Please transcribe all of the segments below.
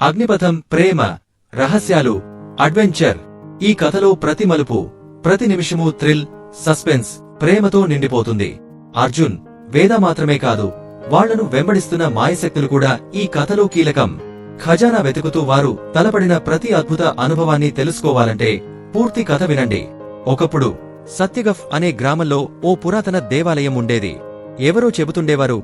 అగ్నిపథం ప్రేమ రహస్యాలు అడ్వెంచర్. ఈ కథలో ప్రతి మలుపు ప్రతి నిమిషము థ్రిల్ సస్పెన్స్ ప్రేమతో నిండిపోతుంది. అర్జున్ వేద మాత్రమే కాదు వాళ్ళను వెంబడిస్తున్న మాయశక్తులు కూడా ఈ కథలో కీలకం. ఖజానా వెతుకుతూ వారు తలపడిన ప్రతి అద్భుత అనుభవాన్ని తెలుసుకోవాలంటే పూర్తి కథ వినండి. ఒకప్పుడు సత్యగఫ్ అనే గ్రామంలో ఓ పురాతన దేవాలయం ఉండేది. ఎవరో చెబుతుండేవారు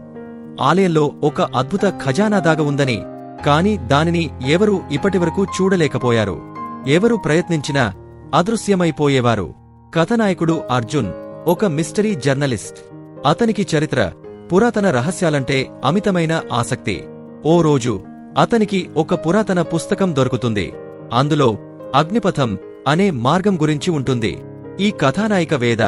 ఆలయంలో ఒక అద్భుత ఖజానా దాగ ఉందని కాని దానిని ఎవరూ ఇప్పటివరకు చూడలేకపోయారు. ఎవరు ప్రయత్నించినా అదృశ్యమైపోయేవారు. కథనాయకుడు అర్జున్ ఒక మిస్టరీ జర్నలిస్ట్. అతనికి చరిత్ర పురాతన రహస్యాలంటే అమితమైన ఆసక్తి. ఓ రోజు అతనికి ఒక పురాతన పుస్తకం దొరుకుతుంది. అందులో అగ్నిపథం అనే మార్గం గురించి ఉంటుంది. ఈ కథానాయిక వేద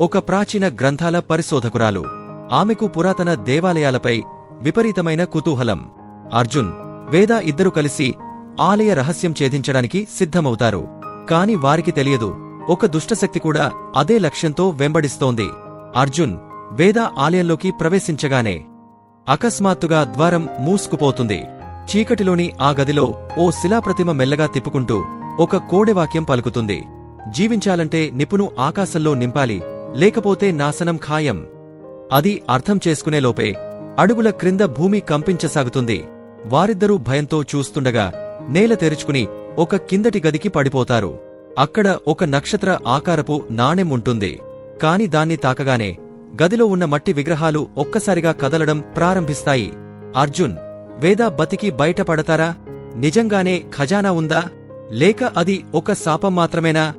ఒక ప్రాచీన గ్రంథాల పరిశోధకురాలు. ఆమెకు పురాతన దేవాలయాలపై విపరీతమైన కుతూహలం. అర్జున్ వేద ఇద్దరు కలిసి ఆలయ రహస్యం ఛేదించడానికి సిద్ధమవుతారు. కాని వారికి తెలియదు. ఒక దుష్టశక్తి కూడా అదే లక్ష్యంతో వెంబడిస్తోంది. అర్జున్ వేద ఆలయంలోకి ప్రవేశించగానే అకస్మాత్తుగా ద్వారం మూసుకుపోతుంది. చీకటిలోని ఆ గదిలో ఓ శిలాప్రతిమ మెల్లగా తిప్పుకుంటూ ఒక కోడెవాక్యం పలుకుతుంది. జీవించాలంటే నిపును ఆకాశంలో నింపాలి లేకపోతే నాశనం ఖాయం. అది అర్థం చేసుకునేలోపే అడుగుల క్రింద భూమి కంపించసాగుతుంది. వారిద్దరూ భయంతో చూస్తుండగా నేల తెరుచుకుని ఒక కిందటి గదికి పడిపోతారు. అక్కడ ఒక నక్షత్ర ఆకారపు నాణెం ఉంటుంది. కాని దాన్ని తాకగానే గదిలో ఉన్న మట్టి విగ్రహాలు ఒక్కసారిగా కదలడం ప్రారంభిస్తాయి. అర్జున్ వేద బతికి బయటపడతారా? నిజంగానే ఖజానా ఉందా? లేక అది ఒక శాపం మాత్రమేనా?